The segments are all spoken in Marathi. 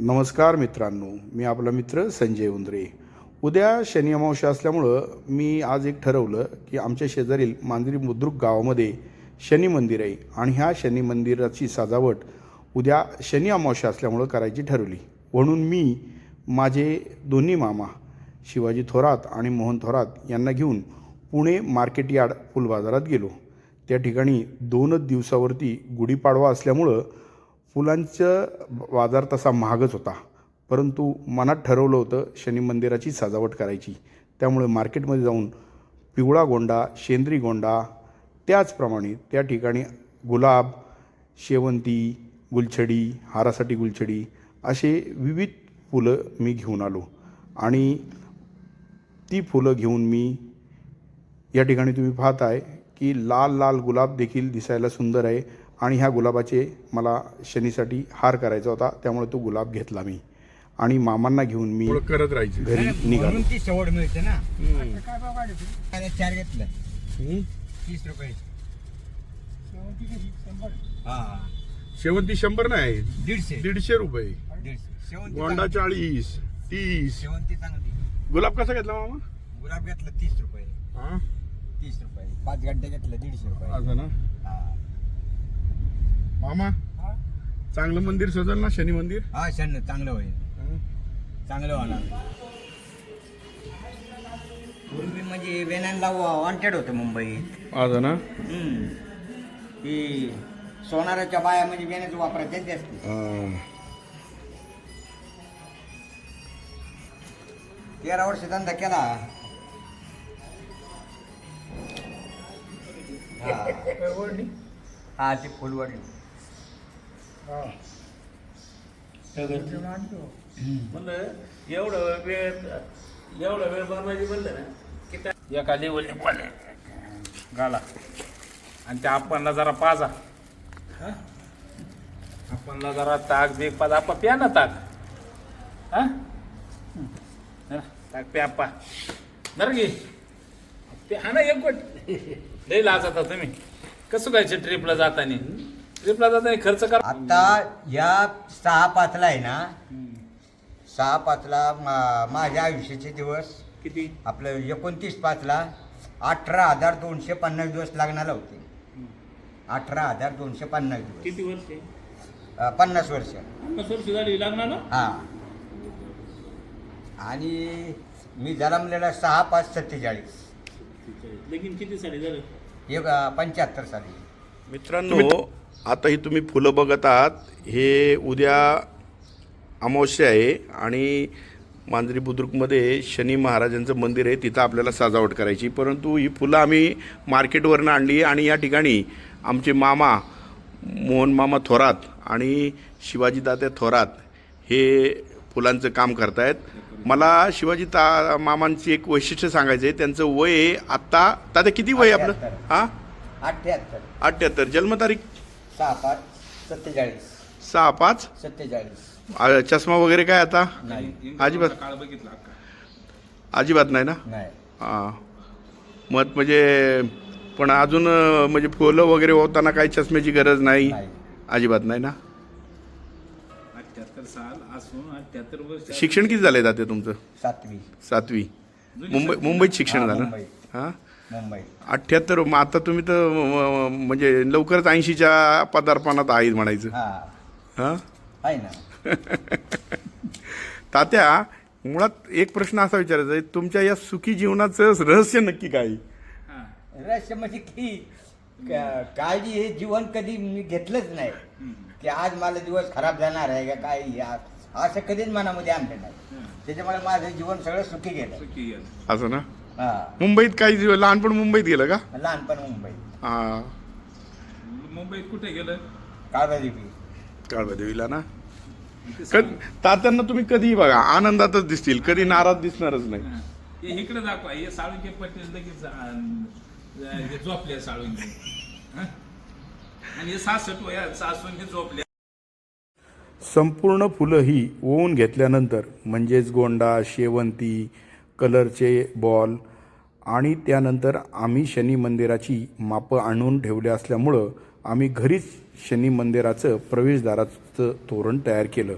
नमस्कार मित्रांनो मी आपला मित्र संजय उंद्रे. उद्या शनी अमावस्या असल्यामुळं मी आज एक ठरवलं की आमच्या शेजारील मांजरी मुद्रुक गावामध्ये शनी मंदिर आहे आणि ह्या शनी मंदिराची सजावट उद्या शनी अमावस्या असल्यामुळं करायची ठरवली. म्हणून मी माझे दोन्ही मामा शिवाजी थोरात आणि मोहन थोरात यांना घेऊन पुणे मार्केट यार्ड फुल बाजारात गेलो. त्या ठिकाणी दोनच दिवसावरती गुढीपाडवा असल्यामुळं फुलांचं बाजार तसा महागच होता. परंतु मनात ठरवलं होतं शनी मंदिराची सजावट करायची. त्यामुळे मार्केटमध्ये जाऊन पिवळा गोंडा शेंद्री गोंडा त्याचप्रमाणे त्या ठिकाणी गुलाब शेवंती गुलछडी हारासाठी गुलछडी असे विविध फुलं मी घेऊन आलो. आणि ती फुलं घेऊन मी या ठिकाणी तुम्ही पाहताय की लाल लाल गुलाब देखील दिसायला सुंदर आहे. आणि ह्या गुलाबाचे मला शनीसाठी हार करायचा होता त्यामुळे तो गुलाब घेतला मी. आणि मामांना घेऊन मी करत राहायची. घरी निघालो. ती सवड मिळते ना. काय चार घेतलं. तीस रुपये. हा. शेवंती शंभर नाही दीडशे. दीडशे रुपये. दीडशे. शेवंती गोंडा. चाळीस तीस. शेवंती चांगली. गुलाब कसा घेतला मामा? गुलाब घेतलं तीस रुपये. हा? तीस रुपये. पाच गड्डे घेतलं दीडशे रुपये. असं ना. मामा? चांगलं मंदिर सजल ना शनी मंदिर? हा शन्न चांगलं होईल. हा? चांगलं होणार. पूर्वी म्हणजे वेनांना वॉन्टेड होतं मुंबईत. असं ना? हम्म. ही सोनाराच्या बाया म्हणजे वेण्याचं वापरायचे जास्त हा. तेरा वर्ष धंदा केला. हा. हा ती फुलवाडी म्हणलं एवढं वेळ एवढा वेळ बनवायची म्हणलं ना की त्या एका गाला आणि त्या आपणला जरा पाजा. हा? आपणला जरा ताक बेक पाजा. आपा प्या ना ताक. हा? ताक प्या आप्पा जरा घे ते हा ना एक गोट. लई लाज आता तुम्ही. कसं काय ट्रिपला जाताना? ट्रिपला जाताना खर्च करा. आता या सहा पाचला आहे ना सहा पाचला मा- माझ्या आयुष्याचे दिवस. किती? आपलं एकोणतीस पाचला अठरा हजार दोनशे पन्नास दिवस लागणार होते. अठरा हजार दोनशे पन्नास दिवस. किती वर्ष? अं, पन्नास वर्ष. पन्नास वर्ष झाली लागणार ना? हा. आणि मी जन्मलेला सहा पाच सत्तेचाळीस. लगीन किती साली झालं? एक पंच्याहत्तर साली. मित्रांनो आता ही तुम्ही फुलं बघत आहात. हे उद्या अमावस्या आहे आणि मांजरी बुद्रुकमध्ये शनी महाराजांचं मंदिर आहे तिथं आपल्याला सजावट करायची. परंतु ही फुलं आम्ही मार्केटवरनं आणली आणि या ठिकाणी आमचे मामा मोहन मामा थोरात आणि शिवाजी दाते थोरात हे फुलांचं काम करतायत. मला शिवाजी ता मामांची एक वैशिष्ट्य सांगायचं आहे त्यांचं वय आत्ता दादा किती वय आपलं? हां? अठ्ठ्याहत्तर अठ्ठ्याहत्तर जन्मतारीख सहा पाच सत्तेचाळीस. सहा पाच? सत्तेचाळीस. आ, चष्मा वगैरे काय आता? नाही. अजिबात. काळ बघितला का अजिबात नाही ना? नाही. हां. मत म्हणजे पण अजून अं, म्हणजे फुलं वगैरे होताना काही चष्म्याची गरज नाही? नाही. अजिबात नाही ना? अठ्याहत्तर साल असून अठ्याहत्तर वर्ष शिक्षण किती झालंय दाते तुमचं? सातवी. सातवी. मुंबई मुंबईत शिक्षण हा, झालं मुंबईत. हां? मुंबई. अठ्ठ्याहत्तर मग आता तुम्ही तर अं, म्हणजे लवकरच ऐंशीच्या पदार्पणात आहेत म्हणायचं. हा. हां? आहे ना. तात्या मुळात एक प्रश्न असा विचारायचा आहे तुमच्या या सुखी जीवनाचं रहस्य नक्की काय? आहे? हा. रहस्य म्हणजे की का- काळजी हे जीवन कधी मी घेतलंच नाही. की आज मला दिवस खराब जाणार आहे का काय? असं कधीच मनामध्ये आणलं नाही. त्याच्यामुळे माझं जीवन सगळं सुखी गेलं. असं ना? मुंबईत काही दिवस लहानपण मुंबईत गेलं का? लहानपण मुंबई हां. मुंबईत कुठे गेलं? काळबादेवी. काळबादेवीला ना? कध तात्यांना तुम्ही कधीही बघा आनंदातच दिसतील कधी नाराज दिसणारच नाही. हा. इकडे दाखवा हे साळुंके पटेल लगेच आ, हे झोपले साळुंके हा? आणि हे सासट वया सासून हे झोपले. संपूर्ण फुलं ही ओवून घेतल्यानंतर म्हणजेच गोंडा शेवंती कलरचे बॉल आणि त्यानंतर आम्ही शनी मंदिराची मापं आणून ठेवले असल्यामुळं आम्ही घरीच शनी मंदिराचं प्रवेशद्वाराचं तोरण तयार केलं.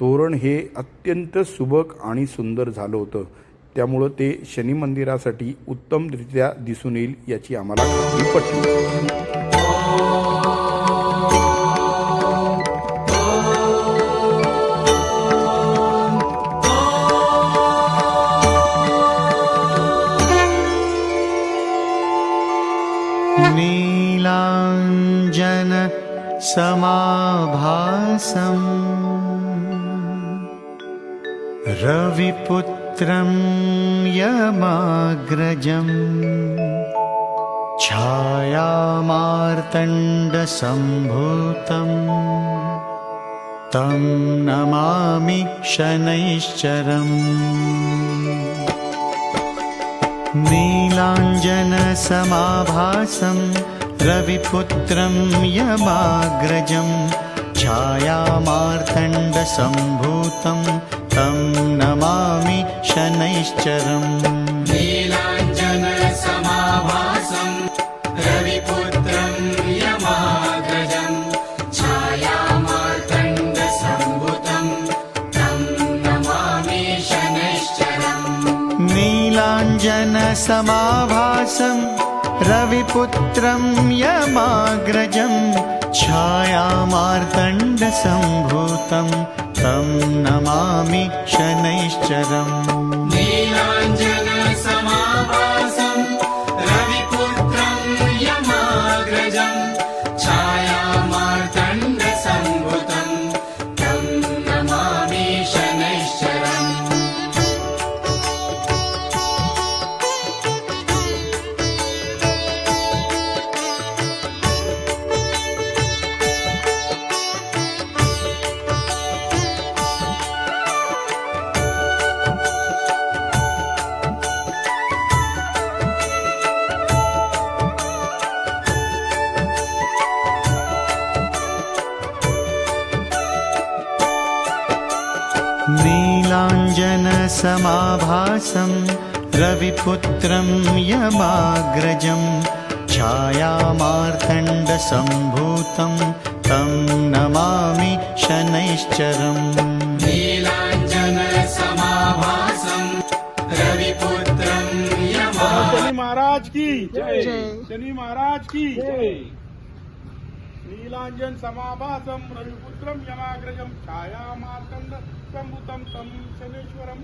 तोरण हे अत्यंत सुबक आणि सुंदर झालं होतं. त्यामुळं ते शनी मंदिरासाठी उत्तमरित्या दिसून येईल याची आम्हाला खात्री पटली. नीलाञ्जन समाभासम्। रविपुत्रं यमाग्रजम्। छायामार्तण्डसम्भूतम्। तं नमामि शनैश्चरम्। नीलाञ्जनसमाभासं रविपुत्रं यमाग्रजं छायामार्तण्डसम्भूतं तं नमामि शनैश्चरम्। नीलाञ्जनसमाभासं रविपुत्रं यमाग्रजं छायामार्तण्डसम्भूतं तं नमामि शनैश्चरम्। नीलाञ्जनसमाभासं रविपुत्रं यमाग्रजं छायामार्तण्डसम्भूतं तं नमामि शनैश्चरम्। रविपुत्रं यमाग्रजं नीलाञ्जनसमाभासं रविपुत्रं यमाग्रजं छायामार्तण्डसम्भूतं तं नमामि शनैश्चरम् नीलाञ्जनसमाभासं रविपुत्रं महाराज की। शनी महाराज की। नीलांजन నీలాంజన్ సమాభాసం రవిపుత్రం యమాగ్రజం ఛాయామార్కంద సంభుతం తం శనేశ్వరం